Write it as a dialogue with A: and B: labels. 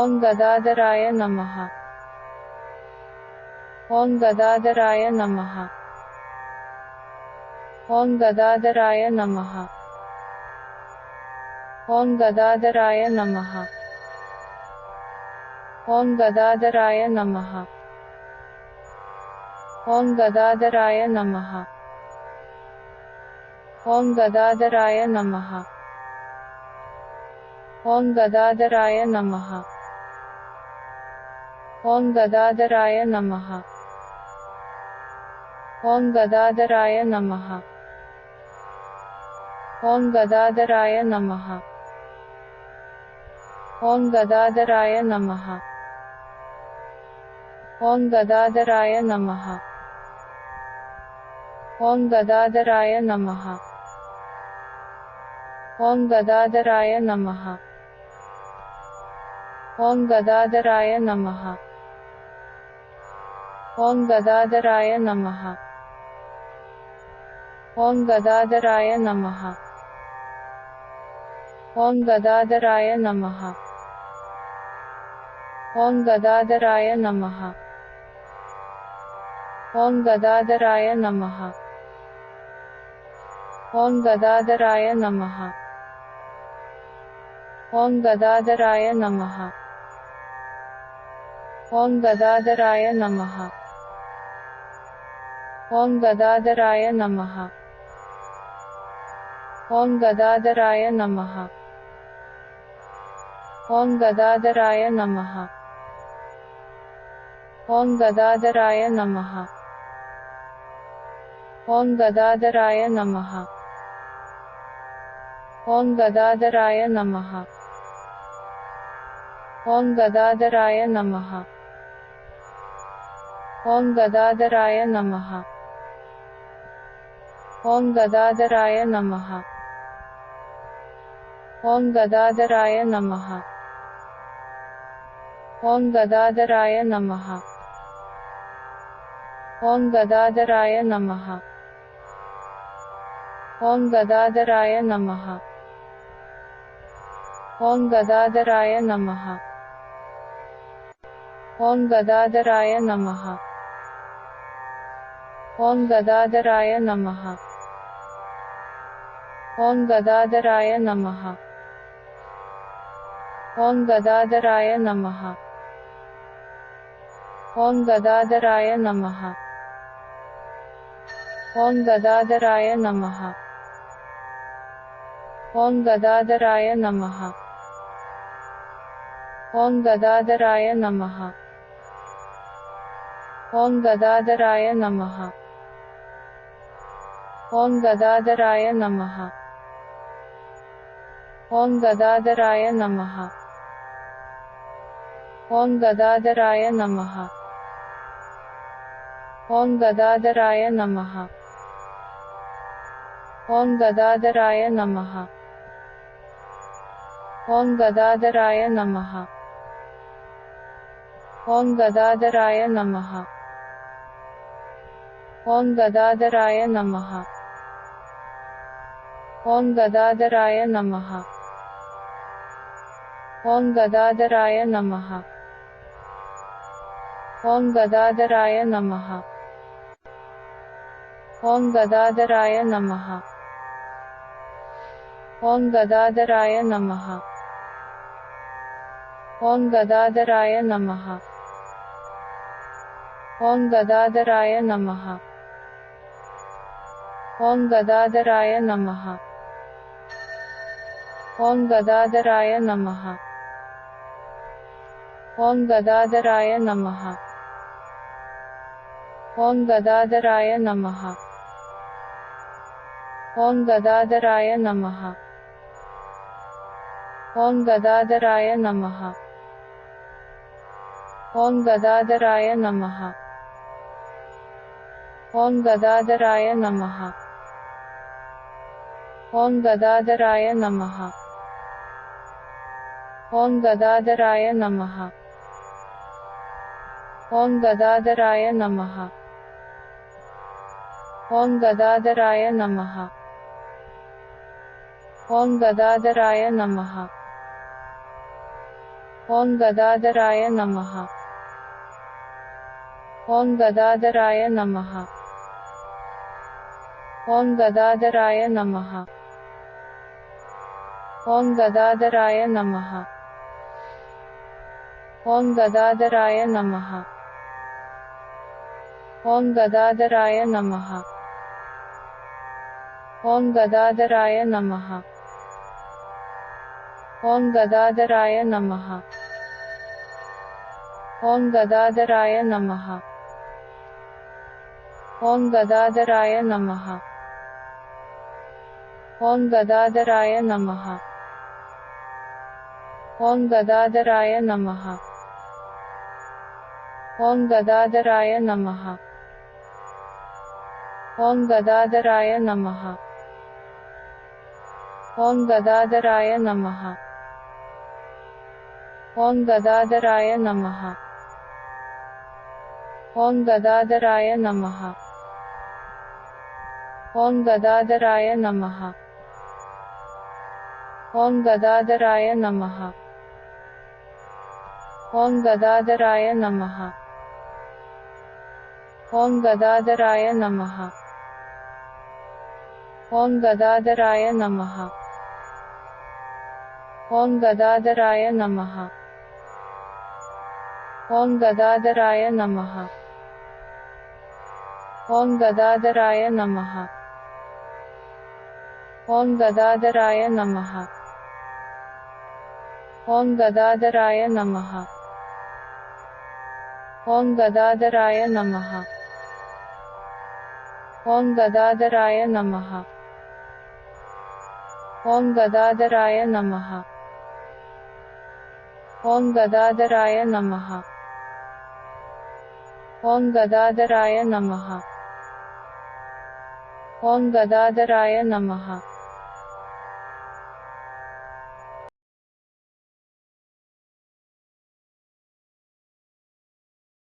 A: ॐ गदाधराय नमः। ॐ गदाधराय नमः। ॐ गदाधराय नमः। ॐ गदाधराय नमः। ॐ गदाधराय नमः। ॐ गदाधराय नमः। ॐ गदाधराय नमः। ॐ गदाधराय नमः। ॐ गदाधराय नमः। ॐ गदाधराय नमः। ॐ गदाधराय नमः। ॐ गदाधराय नमः। ॐ गदाधराय नमः। ॐ गदाधराय नमः। ॐ गदाधराय नमः। ॐ गदाधराय नमः। ॐ गदाधराय नमः ॐ गदाधराय नमः ॐ गदाधराय नमः ॐ गदाधराय नमः ॐ गदाधराय नमः ॐ गदाधराय नमः ॐ गदाधराय नमः ॐ गदाधराय नमः ॐ गदाधराय नमः। ॐ गदाधराय नमः। ॐ गदाधराय नमः। ॐ गदाधराय नमः। ॐ गदाधराय नमः। ॐ गदाधराय नमः। ॐ गदाधराय नमः। ॐ गदाधराय नमः। ॐ गदाधराय नमः। ॐ गदाधराय नमः। ॐ गदाधराय नमः। ॐ गदाधराय नमः। ॐ गदाधराय नमः। ॐ गदाधराय नमः। ॐ गदाधराय नमः। ॐ गदाधराय नमः। ॐ गदाधराय नमः। ॐ गदाधराय नमः। ॐ गदाधराय नमः। ॐ गदाधराय नमः। ॐ गदाधराय नमः। ॐ गदाधराय नमः। ॐ गदाधराय नमः। ॐ गदाधराय नमः। ॐ गदाधराय नमः। ॐ गदाधराय नमः। ॐ गदाधराय नमः। ॐ गदाधराय नमः। ॐ गदाधराय नमः। ॐ गदाधराय नमः। ॐ गदाधराय नमः। ॐ गदाधराय नमः। ॐ गदाधराय नमः। ॐ गदाधराय नमः। ॐ गदाधराय नमः। ॐ गदाधराय नमः। ॐ गदाधराय नमः। ॐ गदाधराय नमः। ॐ गदाधराय नमः। ॐ गदाधराय नमः। ॐ गदाधराय नमः। ॐ गदाधराय नमः। ॐ गदाधराय नमः। ॐ गदाधराय नमः। ॐ गदाधराय नमः। ॐ गदाधराय नमः। ॐ गदाधराय नमः। ॐ गदाधराय नमः। ॐ गदाधराय नमः। ॐ गदाधराय नमः। ॐ गदाधराय नमः। ॐ गदाधराय नमः। ॐ गदाधराय नमः। ॐ गदाधराय नमः। ॐ गदाधराय नमः। ॐ गदाधराय नमः। ओम गदाधराय नमः। ओम गदाधराय नमः। ओम गदाधराय नमः। ओम गदाधराय नमः। ओम गदाधराय नमः। ओम गदाधराय नमः। ओम गदाधराय नमः। ओम गदाधराय नमः। ॐ गदाधराय नमः ॐ गदाधराय नमः ॐ गदाधराय नमः ॐ गदाधराय नमः ॐ गदाधराय नमः ॐ गदाधराय नमः ॐ गदाधराय नमः ॐ गदाधराय नमः ओम गदाधराय नमः। ओम गदाधराय नमः। ओम गदाधराय नमः। ओम गदाधराय नमः। ओम गदाधराय नमः। ओम गदाधराय नमः। ओम गदाधराय नमः। ओम गदाधराय नमः। ॐ गदाधराय नमः। ॐ गदाधराय नमः। ॐ गदाधराय नमः। ॐ गदाधराय नमः।